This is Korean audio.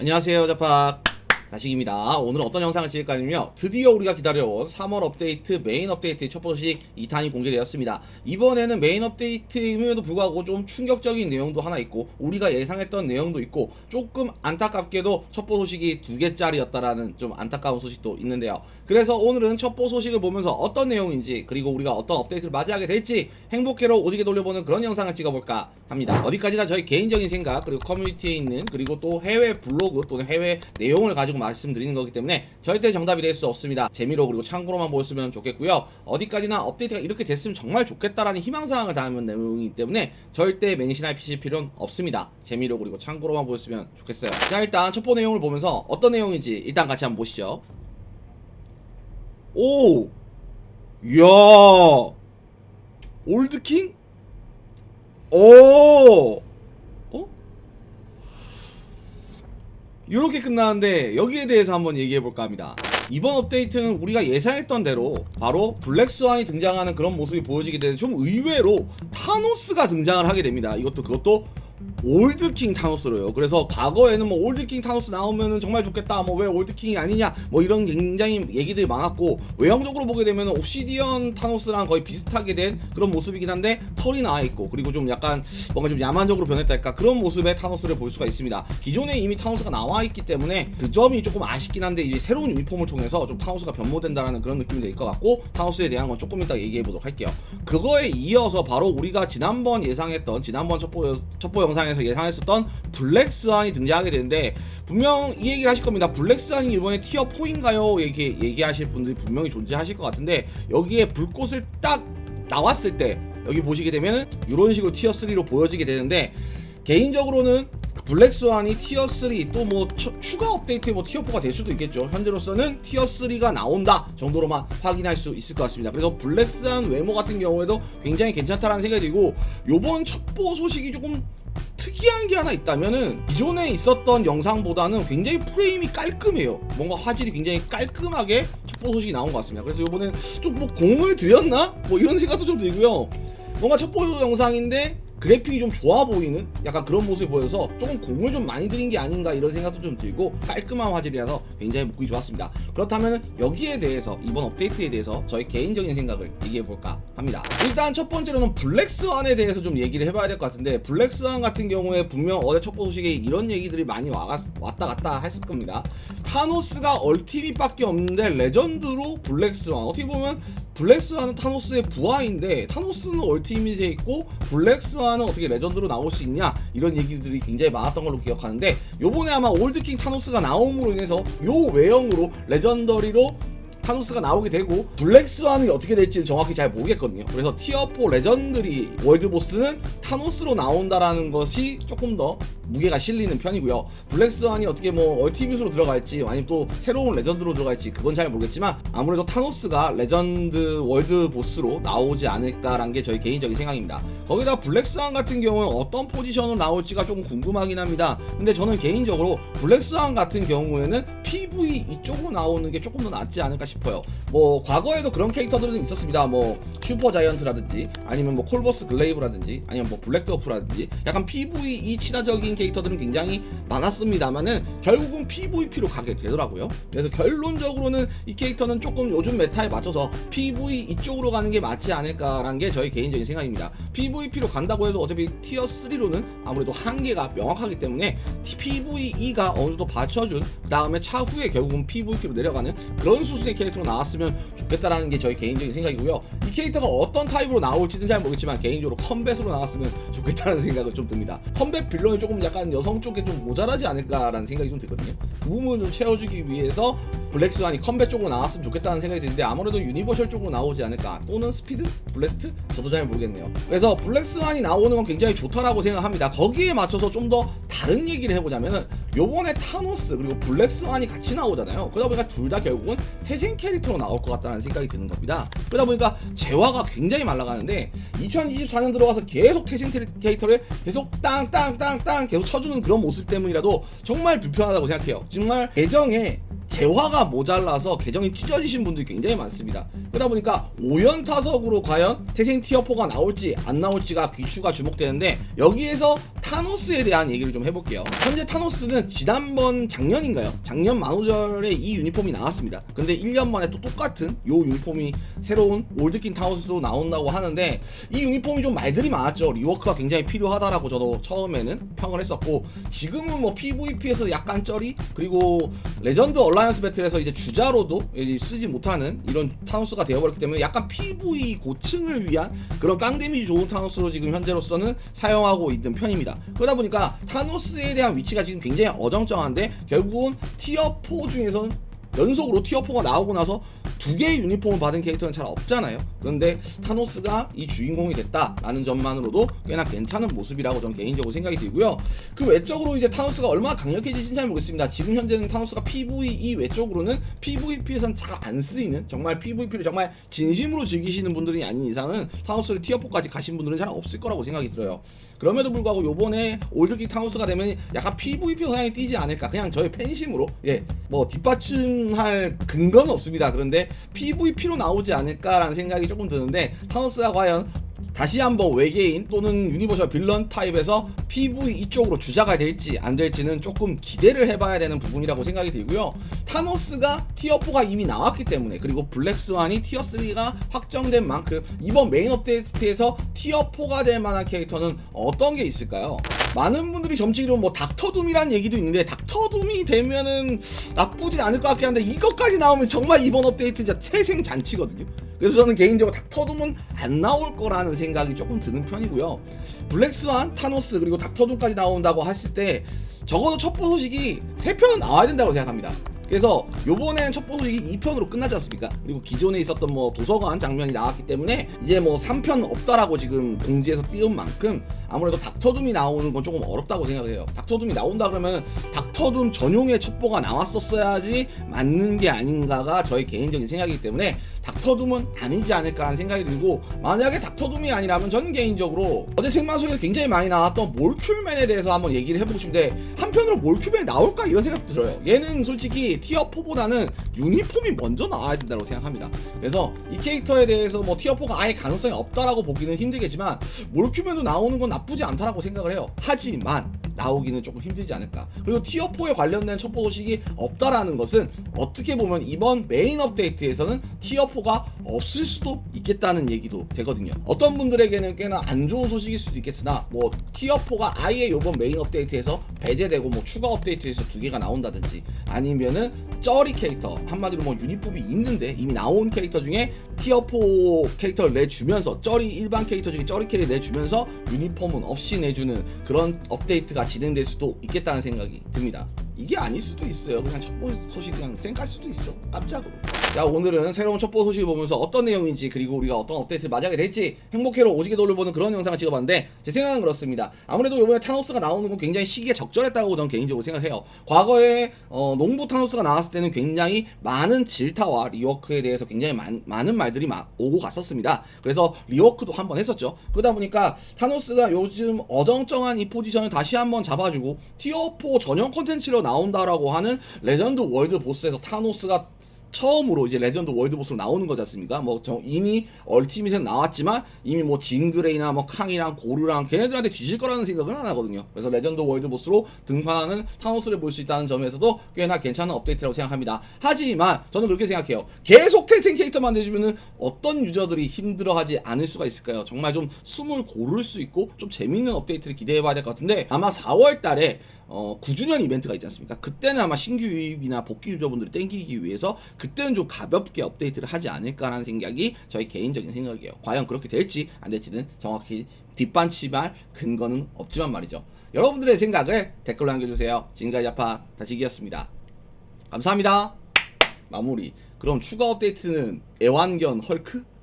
안녕하세요 자팍 다식입니다. 오늘 어떤 영상을 찍을까 하면요. 드디어 우리가 기다려온 3월 업데이트 메인 업데이트의 첫 소식 2탄이 공개되었습니다. 이번에는 메인 업데이트임에도 불구하고 좀 충격적인 내용도 하나 있고 우리가 예상했던 내용도 있고 조금 안타깝게도 첩보 소식이 두 개짜리였다라는 좀 안타까운 소식도 있는데요. 그래서 오늘은 첩보 소식을 보면서 어떤 내용인지 그리고 우리가 어떤 업데이트를 맞이하게 될지 행복해로 오지게 돌려보는 그런 영상을 찍어볼까 합니다. 어디까지나 저희 개인적인 생각 그리고 커뮤니티에 있는 그리고 또 해외 블로그 또는 해외 내용을 가지고 말씀드리는 거기 때문에 절대 정답이 될 수 없습니다 재미로 그리고 참고로만 보였으면 좋겠고요 어디까지나 업데이트가 이렇게 됐으면 정말 좋겠다라는 희망사항을 담은 내용이기 때문에 절대 맹신할 필요는 없습니다 재미로 그리고 참고로만 보였으면 좋겠어요 자 일단 첫 번째 내용을 보면서 어떤 내용인지 일단 같이 한번 보시죠 오! 이야! 올드킹? 오! 이렇게 끝나는데 여기에 대해서 한번 얘기해 볼까 합니다. 이번 업데이트는 우리가 예상했던 대로 바로 블랙스완이 등장하는 그런 모습이 보여지게 되는 좀 의외로 타노스가 등장을 하게 됩니다. 이것도 그것도 올드킹 타노스로요. 그래서 과거에는 뭐 올드킹 타노스 나오면은 정말 좋겠다. 뭐 왜 올드킹이 아니냐. 뭐 이런 굉장히 얘기들이 많았고 외형적으로 보게 되면은 옵시디언 타노스랑 거의 비슷하게 된 그런 모습이긴 한데 털이 나와 있고 그리고 좀 약간 뭔가 좀 야만적으로 변했달까 그런 모습의 타노스를 볼 수가 있습니다. 기존에 이미 타노스가 나와 있기 때문에 그 점이 조금 아쉽긴 한데 이제 새로운 유니폼을 통해서 좀 타노스가 변모된다라는 그런 느낌이 될 것 같고 타노스에 대한 건 조금 이따 얘기해 보도록 할게요. 그거에 이어서 바로 우리가 지난번 예상했던 지난번 첩보 첩보 영상에서 예상했었던 블랙스완이 등장하게 되는데 분명 이 얘기를 하실 겁니다. 블랙스완이 이번에 티어 4인가요? 얘기 얘기하실 분들이 분명히 존재하실 것 같은데 여기에 불꽃을 딱 나왔을 때 여기 보시게 되면 이런 식으로 티어 3로 보여지게 되는데 개인적으로는 블랙스완이 티어 3 또 뭐 추가 업데이트 뭐 티어 4가 될 수도 있겠죠. 현재로서는 티어 3가 나온다 정도로만 확인할 수 있을 것 같습니다. 그래서 블랙스완 외모 같은 경우에도 굉장히 괜찮다라는 생각이 들고 요번 첩보 소식이 조금 특이한 게 하나 있다면은 기존에 있었던 영상보다는 굉장히 프레임이 깔끔해요. 뭔가 화질이 굉장히 깔끔하게 첩보 소식이 나온 것 같습니다. 그래서 이번엔 좀 뭐 공을 들였나? 뭐 이런 생각도 좀 들고요. 뭔가 첩보 영상인데 그래픽이 좀 좋아 보이는 약간 그런 모습이 보여서 조금 공을 좀 많이 들인 게 아닌가 이런 생각도 좀 들고 깔끔한 화질이라서 굉장히 보기 좋았습니다. 그렇다면 여기에 대해서 이번 업데이트에 대해서 저희 개인적인 생각을 얘기해 볼까 합니다. 일단 첫 번째로는 블랙스완에 대해서 좀 얘기를 해봐야 될 것 같은데 블랙스완 같은 경우에 분명 어제 첫 소식에 이런 얘기들이 많이 와, 왔다 갔다 했을 겁니다. 타노스가 얼티밋밖에 없는데 레전드로 블랙스완 어떻게 보면 블랙스완은 타노스의 부하인데 타노스는 얼티밋에 있고 블랙스완은 어떻게 레전드로 나올 수 있냐 이런 얘기들이 굉장히 많았던 걸로 기억하는데 요번에 아마 올드킹 타노스가 나옴으로 인해서 요 외형으로 레전더리로 타노스가 나오게 되고 블랙스완이 어떻게 될지는 정확히 잘 모르겠거든요. 그래서 티어4 레전드리 월드보스는 타노스로 나온다라는 것이 조금 더 무게가 실리는 편이고요. 블랙스완이 어떻게 뭐 얼티밋으로 들어갈지 아니면 또 새로운 레전드로 들어갈지 그건 잘 모르겠지만 아무래도 타노스가 레전드 월드 보스로 나오지 않을까라는 게 저희 개인적인 생각입니다. 거기다 블랙스완 같은 경우는 어떤 포지션으로 나올지가 조금 궁금하긴 합니다. 근데 저는 개인적으로 블랙스완 같은 경우에는 PV 이쪽으로 나오는 게 조금 더 낫지 않을까 싶어요. 뭐 과거에도 그런 캐릭터들은 있었습니다. 뭐 슈퍼 자이언트라든지 아니면 뭐 콜버스 글레이브라든지 아니면 뭐 블랙더프라든지 약간 PVE 친화적인 캐릭터들은 굉장히 많았습니다만은 결국은 PVP로 가게 되더라고요. 그래서 결론적으로는 이 캐릭터는 조금 요즘 메타에 맞춰서 PV 이쪽으로 가는 게 맞지 않을까라는 게 저희 개인적인 생각입니다. PVP로 간다고 해도 어차피 티어 3로는 아무래도 한계가 명확하기 때문에 PVE가 어느 정도 받쳐준 그 다음에 차후에 결국은 PVP로 내려가는 그런 수준의 캐릭터로 나왔으면 좋겠다라는 게 저희 개인적인 생각이고요. 이 캐릭터 가 어떤 타입으로 나올지는 잘 모르겠지만 개인적으로 컴뱃으로 나왔으면 좋겠다는 생각은 좀 듭니다. 컴뱃 빌런이 조금 약간 여성 쪽에 좀 모자라지 않을까라는 생각이 좀 들거든요. 그 부분을 좀 채워주기 위해서 블랙스완이 컴뱃 쪽으로 나왔으면 좋겠다는 생각이 드는데 아무래도 유니버셜 쪽으로 나오지 않을까 또는 스피드? 블래스트? 저도 잘 모르겠네요. 그래서 블랙스완이 나오는 건 굉장히 좋다라고 생각합니다. 거기에 맞춰서 좀 더 다른 얘기를 해보자면은 요번에 타노스 그리고 블랙스완이 같이 나오잖아요. 그러다 보니까 둘 다 결국은 태생 캐릭터로 나올 것 같다는 생각이 드는 겁니다. 그러다 보니까 재화가 굉장히 말라가는데 2024년 들어와서 계속 태생 캐릭터를 계속 땅땅땅땅 계속 쳐주는 그런 모습 때문이라도 정말 불편하다고 생각해요. 정말 계정에 재화가 모자라서 계정이 찢어지신 분들이 굉장히 많습니다. 그러다 보니까 5연 타석으로 과연 태생 티어4가 나올지 안 나올지가 귀추가 주목되는데 여기에서 타노스에 대한 얘기를 좀 해볼게요. 현재 타노스는 지난번 작년인가요? 작년 만우절에 이 유니폼이 나왔습니다. 근데 1년 만에 또 똑같은 요 유니폼이 새로운 올드킹 타노스로 나온다고 하는데 이 유니폼이 좀 말들이 많았죠. 리워크가 굉장히 필요하다라고 저도 처음에는 평을 했었고 지금은 뭐 PVP에서 약간 쩌리 그리고 레전드 얼라 이언스 배틀에서 이제 주자로도 쓰지 못하는 이런 타노스가 되어버렸기 때문에 약간 PV 고층을 위한 그런 깡 데미지 좋은 타노스로 지금 현재로서는 사용하고 있는 편입니다. 그러다 보니까 타노스에 대한 위치가 지금 굉장히 어정쩡한데 결국은 티어 4 중에서는 연속으로 티어 4가 나오고 나서 두 개의 유니폼을 받은 캐릭터는 잘 없잖아요. 그런데 타노스가 이 주인공이 됐다라는 점만으로도 꽤나 괜찮은 모습이라고 저는 개인적으로 생각이 들고요. 그 외적으로 이제 타노스가 얼마나 강력해질지는 잘 모르겠습니다. 지금 현재는 타노스가 PVE 외적으로는 PVP에선 잘 안 쓰이는 정말 PVP를 정말 진심으로 즐기시는 분들이 아닌 이상은 타노스를 티어 4까지 가신 분들은 잘 없을 거라고 생각이 들어요. 그럼에도 불구하고 요번에 올드킥 타노스가 되면 약간 PVP 성향이 띄지 않을까. 그냥 저의 팬심으로. 예 뭐 뒷받침할 근거는 없습니다. 그런데 PVP로 나오지 않을까라는 생각이 조금 드는데 타노스가 과연 다시 한번 외계인 또는 유니버셜 빌런 타입에서 PV 이쪽으로 주자가 될지 안 될지는 조금 기대를 해봐야 되는 부분이라고 생각이 들고요. 타노스가 티어4가 이미 나왔기 때문에 그리고 블랙스완이 티어3가 확정된 만큼 이번 메인 업데이트에서 티어4가 될 만한 캐릭터는 어떤 게 있을까요? 많은 분들이 점치기로 뭐 닥터둠이란 얘기도 있는데 닥터둠이 되면은 나쁘진 않을 것 같긴 한데 이것까지 나오면 정말 이번 업데이트 진짜 태생 잔치거든요. 그래서 저는 개인적으로 닥터둠은 안 나올 거라는 생각이 조금 드는 편이고요. 블랙스완, 타노스 그리고 닥터둠까지 나온다고 했을 때 적어도 첩보 소식이 3편은 나와야 된다고 생각합니다. 그래서 요번에는 첩보 소식이 2편으로 끝나지 않습니까? 그리고 기존에 있었던 뭐 도서관 장면이 나왔기 때문에 이제 뭐 3편 없다라고 지금 공지에서 띄운 만큼 아무래도 닥터둠이 나오는 건 조금 어렵다고 생각해요. 닥터둠이 나온다 그러면 닥터둠 전용의 첩보가 나왔었어야지 맞는 게 아닌가가 저의 개인적인 생각이기 때문에 닥터둠은 아니지 않을까 하는 생각이 들고 만약에 닥터둠이 아니라면 저는 개인적으로 어제 생방송에서 굉장히 많이 나왔던 몰큐맨에 대해서 한번 얘기를 해보고 싶은데 한편으로 몰큐맨이 나올까 이런 생각도 들어요. 얘는 솔직히 티어4보다는 유니폼이 먼저 나와야 된다고 생각합니다. 그래서 이 캐릭터에 대해서 뭐 티어4가 아예 가능성이 없다라고 보기는 힘들겠지만 몰큐맨도 나오는 건 나쁘지 않다라고 생각을 해요. 하지만 나오기는 조금 힘들지 않을까. 그리고 티어 4에 관련된 첩보 소식이 없다라는 것은 어떻게 보면 이번 메인 업데이트에서는 티어 4가 없을 수도 있겠다는 얘기도 되거든요. 어떤 분들에게는 꽤나 안 좋은 소식일 수도 있겠으나 뭐 티어 4가 아예 이번 메인 업데이트에서 배제되고 뭐 추가 업데이트에서 두 개가 나온다든지 아니면은 쩌리 캐릭터 한마디로 뭐 유니폼이 있는데 이미 나온 캐릭터 중에 티어 4 캐릭터를 내주면서 쩌리 일반 캐릭터 중에 쩌리 캐릭 내주면서 유니폼은 없이 내주는 그런 업데이트가 진행될 수도 있겠다는 생각이 듭니다. 이게 아닐 수도 있어요. 그냥 첩보 소식 그냥 쌩깔 수도 있어. 깜짝으로. 자 오늘은 새로운 첩보 소식을 보면서 어떤 내용인지 그리고 우리가 어떤 업데이트를 맞이하게 될지 행복해로 오지게 돌려보는 그런 영상을 찍어봤는데 제 생각은 그렇습니다. 아무래도 이번에 타노스가 나오는 건 굉장히 시기에 적절했다고 저는 개인적으로 생각해요. 과거에 어, 농부 타노스가 나왔을 때는 굉장히 많은 질타와 리워크에 대해서 굉장히 많, 많은 말들이 막 오고 갔었습니다. 그래서 리워크도 한번 했었죠. 그러다 보니까 타노스가 요즘 어정쩡한 이 포지션을 다시 한번 잡아주고 티어4 전용 콘텐츠로 나온다라고 하는 레전드 월드 보스에서 타노스가 처음으로 이제 레전드 월드 보스로 나오는 거지 않습니까? 뭐저 이미 얼티밋은 나왔지만 이미 뭐 징그레이나 뭐 캉이랑 고르랑 걔네들한테 뒤질 거라는 생각은 안 하거든요. 그래서 레전드 월드 보스로 등판하는 타노스를 볼 수 있다는 점에서도 꽤나 괜찮은 업데이트라고 생각합니다. 하지만 저는 그렇게 생각해요. 계속 태생 캐릭터만 내주면은 어떤 유저들이 힘들어하지 않을 수가 있을까요? 정말 좀 숨을 고를 수 있고 좀 재밌는 업데이트를 기대해봐야 될 것 같은데 아마 4월 달에 어, 9주년 이벤트가 있지 않습니까? 그때는 아마 신규 유입이나 복귀 유저분들이 땡기기 위해서 그때는 좀 가볍게 업데이트를 하지 않을까라는 생각이 저희 개인적인 생각이에요. 과연 그렇게 될지 안 될지는 정확히 뒷반치말 근거는 없지만 말이죠. 여러분들의 생각을 댓글로 남겨주세요. 지금까지 아파 다시기였습니다. 감사합니다. 마무리. 그럼 추가 업데이트는 애완견 헐크?